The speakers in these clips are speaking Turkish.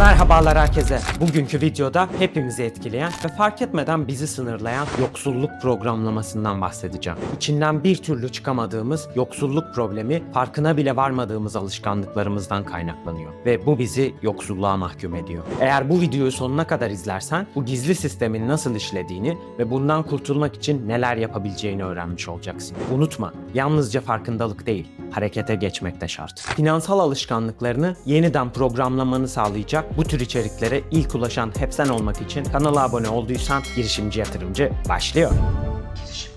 Merhabalar herkese. Bugünkü videoda hepimizi etkileyen ve fark etmeden bizi sınırlayan yoksulluk programlamasından bahsedeceğim. İçinden bir türlü çıkamadığımız yoksulluk problemi farkına bile varmadığımız alışkanlıklarımızdan kaynaklanıyor ve bu bizi yoksulluğa mahkum ediyor. Eğer bu videoyu sonuna kadar izlersen bu gizli sistemin nasıl işlediğini ve bundan kurtulmak için neler yapabileceğini öğrenmiş olacaksın. Unutma, yalnızca farkındalık değil, harekete geçmek de şart. Finansal alışkanlıklarını yeniden programlamanı sağlayacak bu tür içeriklere ilk ulaşan hep sen olmak için kanala abone olduysan girişimci yatırımcı başlıyor. Yatırımcı.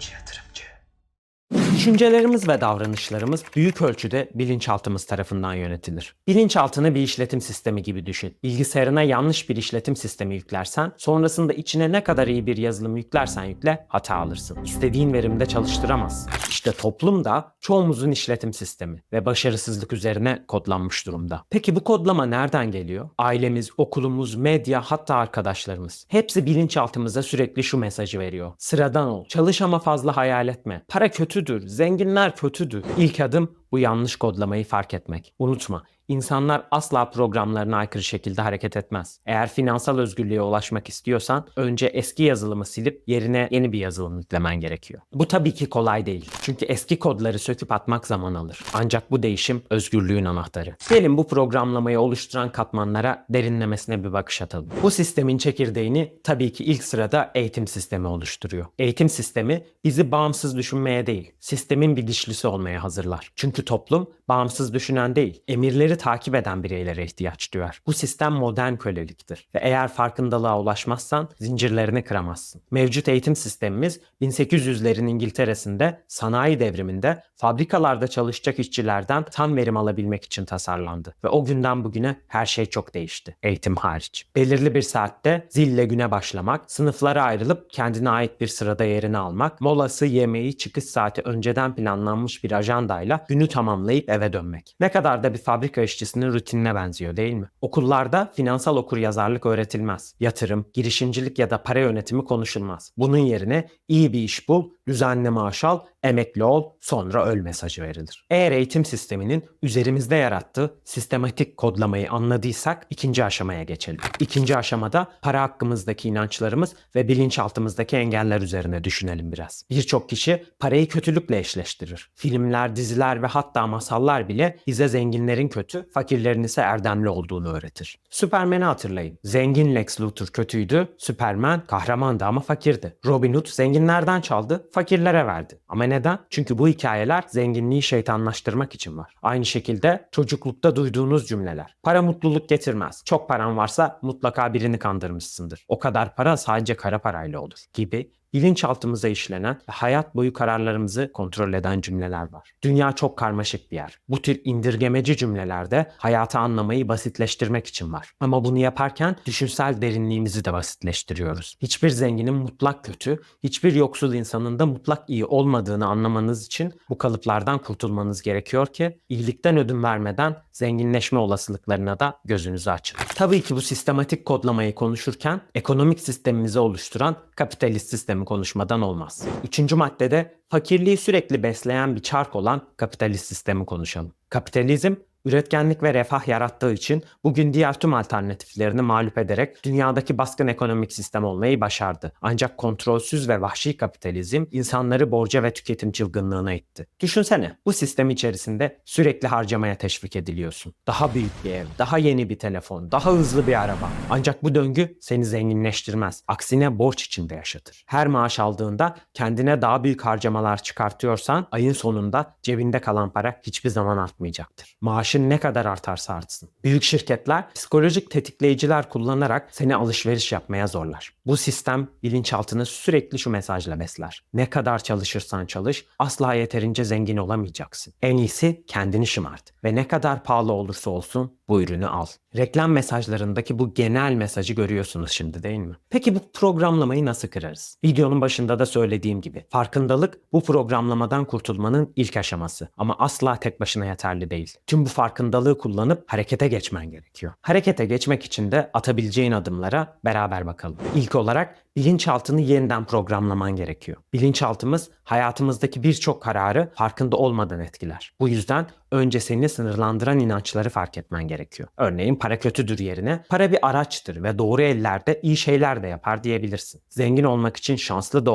Düşüncelerimiz ve davranışlarımız büyük ölçüde bilinçaltımız tarafından yönetilir. Bilinçaltını bir işletim sistemi gibi düşün. Bilgisayarına yanlış bir işletim sistemi yüklersen, sonrasında içine ne kadar iyi bir yazılım yüklersen yükle hata alırsın. İstediğin verimde çalıştıramaz. İşte toplum da çoğumuzun işletim sistemi ve başarısızlık üzerine kodlanmış durumda. Peki bu kodlama nereden geliyor? Ailemiz, okulumuz, medya hatta arkadaşlarımız. Hepsi bilinçaltımıza sürekli şu mesajı veriyor. Sıradan ol. Çalış ama fazla hayal etme. Para kötüdür. Zenginler kötüdür. İlk adım bu yanlış kodlamayı fark etmek. Unutma, insanlar asla programlarına aykırı şekilde hareket etmez. Eğer finansal özgürlüğe ulaşmak istiyorsan önce eski yazılımı silip yerine yeni bir yazılım yüklemen gerekiyor. Bu tabii ki kolay değil. Çünkü eski kodları söküp atmak zaman alır. Ancak bu değişim özgürlüğün anahtarı. Gelin bu programlamayı oluşturan katmanlara derinlemesine bir bakış atalım. Bu sistemin çekirdeğini tabii ki ilk sırada eğitim sistemi oluşturuyor. Eğitim sistemi bizi bağımsız düşünmeye değil, sistemin bir dişlisi olmaya hazırlar. Çünkü toplum bağımsız düşünen değil, emirleri takip eden bireylere ihtiyaç duyar. Bu sistem modern köleliktir ve eğer farkındalığa ulaşmazsan zincirlerini kıramazsın. Mevcut eğitim sistemimiz 1800'lerin İngiltere'sinde sanayi devriminde fabrikalarda çalışacak işçilerden tam verim alabilmek için tasarlandı ve o günden bugüne her şey çok değişti. Eğitim hariç. Belirli bir saatte zille güne başlamak, sınıflara ayrılıp kendine ait bir sırada yerini almak, molası, yemeği, çıkış saati önceden planlanmış bir ajandayla günü tamamlayıp eve dönmek. Ne kadar da bir fabrika işçisinin rutinine benziyor değil mi? Okullarda finansal okuryazarlık öğretilmez. Yatırım, girişimcilik ya da para yönetimi konuşulmaz. Bunun yerine iyi bir iş bul, düzenli maaş al, emekli ol, sonra öl mesajı verilir. Eğer eğitim sisteminin üzerimizde yarattığı sistematik kodlamayı anladıysak ikinci aşamaya geçelim. İkinci aşamada para hakkımızdaki inançlarımız ve bilinçaltımızdaki engeller üzerine düşünelim biraz. Birçok kişi parayı kötülükle eşleştirir. Filmler, diziler ve hatta masallar bile bize zenginlerin kötü, fakirlerin ise erdemli olduğunu öğretir. Superman'i hatırlayın. Zengin Lex Luthor kötüydü, Superman kahramandı ama fakirdi. Robin Hood zenginlerden çaldı, fakirlere verdi. Ama neden? Çünkü bu hikayeler zenginliği şeytanlaştırmak için var. Aynı şekilde çocuklukta duyduğunuz cümleler. Para mutluluk getirmez. Çok paran varsa mutlaka birini kandırmışsındır. O kadar para sadece kara parayla olur gibi bilinçaltımıza işlenen ve hayat boyu kararlarımızı kontrol eden cümleler var. Dünya çok karmaşık bir yer. Bu tür indirgemeci cümlelerde hayatı anlamayı basitleştirmek için var. Ama bunu yaparken düşünsel derinliğimizi de basitleştiriyoruz. Hiçbir zenginin mutlak kötü, hiçbir yoksul insanın da mutlak iyi olmadığını anlamanız için bu kalıplardan kurtulmanız gerekiyor ki iyilikten ödün vermeden zenginleşme olasılıklarına da gözünüzü açın. Tabii ki bu sistematik kodlamayı konuşurken ekonomik sistemimizi oluşturan kapitalist sistemi konuşmadan olmaz. Üçüncü maddede fakirliği sürekli besleyen bir çark olan kapitalist sistemi konuşalım. Kapitalizm üretkenlik ve refah yarattığı için bugün diğer tüm alternatiflerini mağlup ederek dünyadaki baskın ekonomik sistem olmayı başardı. Ancak kontrolsüz ve vahşi kapitalizm insanları borca ve tüketim çılgınlığına itti. Düşünsene bu sistem içerisinde sürekli harcamaya teşvik ediliyorsun. Daha büyük bir ev, daha yeni bir telefon, daha hızlı bir araba. Ancak bu döngü seni zenginleştirmez. Aksine borç içinde yaşatır. Her maaş aldığında kendine daha büyük harcamalar çıkartıyorsan ayın sonunda cebinde kalan para hiçbir zaman artmayacaktır. Maaşın ne kadar artarsa artsın. Büyük şirketler psikolojik tetikleyiciler kullanarak seni alışveriş yapmaya zorlar. Bu sistem bilinçaltını sürekli şu mesajla besler. Ne kadar çalışırsan çalış asla yeterince zengin olamayacaksın. En iyisi kendini şımart ve ne kadar pahalı olursa olsun bu ürünü al. Reklam mesajlarındaki bu genel mesajı görüyorsunuz şimdi değil mi? Peki bu programlamayı nasıl kırarız? Videonun başında da söylediğim gibi farkındalık bu programlamadan kurtulmanın ilk aşaması ama asla tek başına yeterli değil. Tüm bu farkındalığı kullanıp harekete geçmen gerekiyor. Harekete geçmek için de atabileceğin adımlara beraber bakalım. İlk olarak bilinçaltını yeniden programlaman gerekiyor. Bilinçaltımız hayatımızdaki birçok kararı farkında olmadan etkiler. Bu yüzden önce seni sınırlandıran inançları fark etmen gerekiyor. Gerekiyor. Örneğin para kötüdür yerine para bir araçtır ve doğru ellerde iyi şeyler de yapar diyebilirsin. Zengin olmak için şanslı da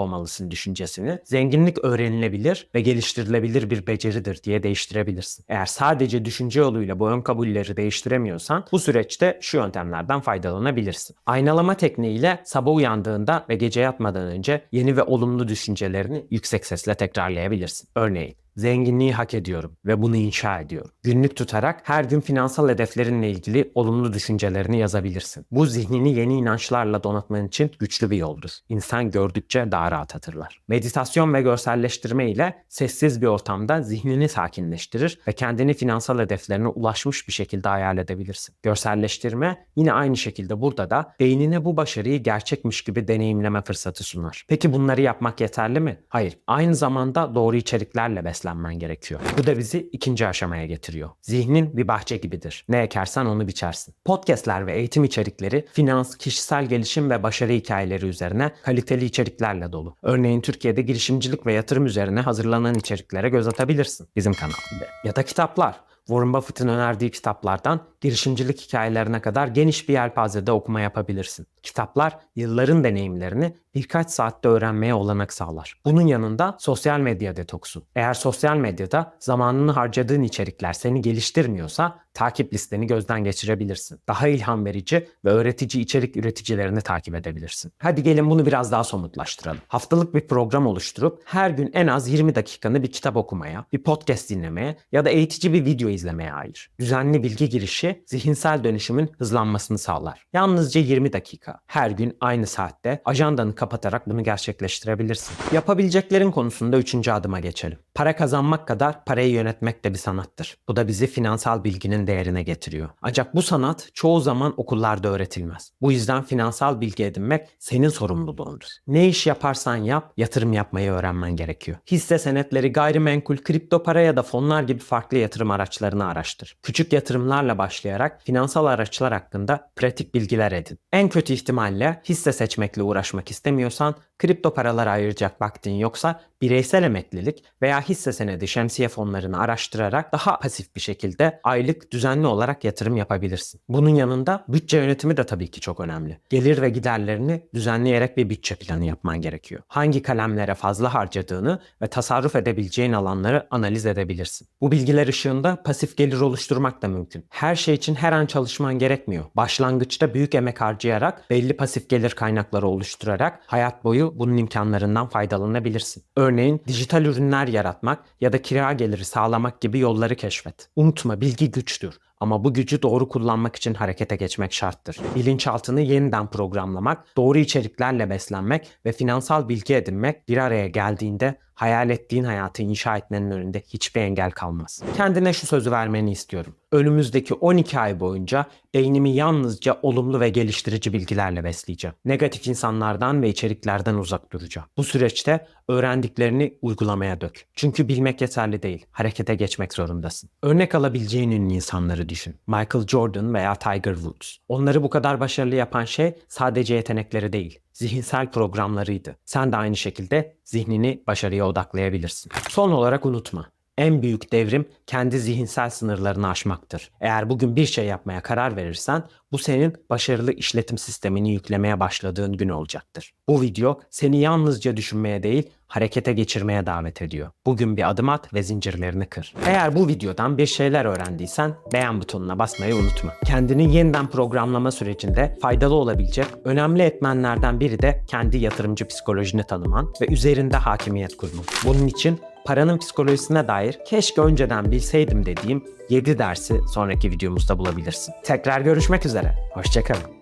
düşüncesini zenginlik öğrenilebilir ve geliştirilebilir bir beceridir diye değiştirebilirsin. Eğer sadece düşünce yoluyla bu ön kabulleri değiştiremiyorsan bu süreçte şu yöntemlerden faydalanabilirsin. Aynalama tekniğiyle sabah uyandığında ve gece yatmadan önce yeni ve olumlu düşüncelerini yüksek sesle tekrarlayabilirsin. Örneğin Zenginliği hak ediyorum ve bunu inşa ediyorum. Günlük tutarak her gün finansal hedeflerinle ilgili olumlu düşüncelerini yazabilirsin. Bu zihnini yeni inançlarla donatman için güçlü bir yoldur. İnsan gördükçe daha rahat hatırlar. Meditasyon ve görselleştirme ile sessiz bir ortamda zihnini sakinleştirir ve kendini finansal hedeflerine ulaşmış bir şekilde hayal edebilirsin. Görselleştirme yine aynı şekilde burada da beynine bu başarıyı gerçekmiş gibi deneyimleme fırsatı sunar. Peki bunları yapmak yeterli mi? Hayır. Aynı zamanda doğru içeriklerle beslen beslenmen gerekiyor. Bu da bizi ikinci aşamaya getiriyor. Zihnin bir bahçe gibidir. Ne ekersen onu biçersin. Podcastler ve eğitim içerikleri finans, kişisel gelişim ve başarı hikayeleri üzerine kaliteli içeriklerle dolu. Örneğin Türkiye'de girişimcilik ve yatırım üzerine hazırlanan içeriklere göz atabilirsin bizim kanalda. Ya da kitaplar. Warren Buffett'ın önerdiği kitaplardan girişimcilik hikayelerine kadar geniş bir yelpazede okuma yapabilirsin. Kitaplar yılların deneyimlerini birkaç saatte öğrenmeye olanak sağlar. Bunun yanında sosyal medya detoksu. Eğer sosyal medyada zamanını harcadığın içerikler seni geliştirmiyorsa takip listeni gözden geçirebilirsin. Daha ilham verici ve öğretici içerik üreticilerini takip edebilirsin. Hadi gelin bunu biraz daha somutlaştıralım. Haftalık bir program oluşturup her gün en az 20 dakikanı bir kitap okumaya, bir podcast dinlemeye ya da eğitici bir video izlemeye ayır. Düzenli bilgi girişi zihinsel dönüşümün hızlanmasını sağlar. Yalnızca 20 dakika. Her gün aynı saatte ajandanı kapatarak bunu gerçekleştirebilirsin. Yapabileceklerin konusunda üçüncü adıma geçelim. Para kazanmak kadar parayı yönetmek de bir sanattır. Bu da bizi finansal bilginin değerine getiriyor. Ancak bu sanat çoğu zaman okullarda öğretilmez. Bu yüzden finansal bilgi edinmek senin sorumluluğundur. Ne iş yaparsan yap, yatırım yapmayı öğrenmen gerekiyor. Hisse senetleri, gayrimenkul, kripto para ya da fonlar gibi farklı yatırım araçlarını araştır. Küçük yatırımlarla başlayarak finansal araçlar hakkında pratik bilgiler edin. En kötü ihtimalle hisse seçmekle uğraşmak istemiyorsan kripto paralara ayıracak vaktin yoksa bireysel emeklilik veya hisse senedi şemsiye fonlarını araştırarak daha pasif bir şekilde aylık düzenli olarak yatırım yapabilirsin. Bunun yanında bütçe yönetimi de tabii ki çok önemli. Gelir ve giderlerini düzenleyerek bir bütçe planı yapman gerekiyor. Hangi kalemlere fazla harcadığını ve tasarruf edebileceğin alanları analiz edebilirsin. Bu bilgiler ışığında pasif gelir oluşturmak da mümkün. Her şey için her an çalışman gerekmiyor. Başlangıçta büyük emek harcayarak belli pasif gelir kaynakları oluşturarak hayat boyu bunun imkanlarından faydalanabilirsin. Örneğin dijital ürünler yaratmak ya da kira geliri sağlamak gibi yolları keşfet. Unutma bilgi güçtür. Ama bu gücü doğru kullanmak için harekete geçmek şarttır. Bilinçaltını yeniden programlamak, doğru içeriklerle beslenmek ve finansal bilgi edinmek bir araya geldiğinde hayal ettiğin hayatı inşa etmenin önünde hiçbir engel kalmaz. Kendine şu sözü vermeni istiyorum. Önümüzdeki 12 ay boyunca beynimi yalnızca olumlu ve geliştirici bilgilerle besleyeceğim. Negatif insanlardan ve içeriklerden uzak duracağım. Bu süreçte öğrendiklerini uygulamaya dök. Çünkü bilmek yeterli değil. Harekete geçmek zorundasın. Örnek alabileceğin ünlü insanları düşün. Michael Jordan veya Tiger Woods. Onları bu kadar başarılı yapan şey sadece yetenekleri değil zihinsel programlarıydı. Sen de aynı şekilde zihnini başarıya odaklayabilirsin. Son olarak unutma. En büyük devrim kendi zihinsel sınırlarını aşmaktır. Eğer bugün bir şey yapmaya karar verirsen bu senin başarılı işletim sistemini yüklemeye başladığın gün olacaktır. Bu video seni yalnızca düşünmeye değil harekete geçirmeye davet ediyor. Bugün bir adım at ve zincirlerini kır. Eğer bu videodan bir şeyler öğrendiysen beğen butonuna basmayı unutma. Kendini yeniden programlama sürecinde faydalı olabilecek önemli etmenlerden biri de kendi yatırımcı psikolojini tanıman ve üzerinde hakimiyet kurman. Bunun için paranın psikolojisine dair keşke önceden bilseydim dediğim 7 dersi sonraki videomuzda bulabilirsin. Tekrar görüşmek üzere. Hoşçakalın.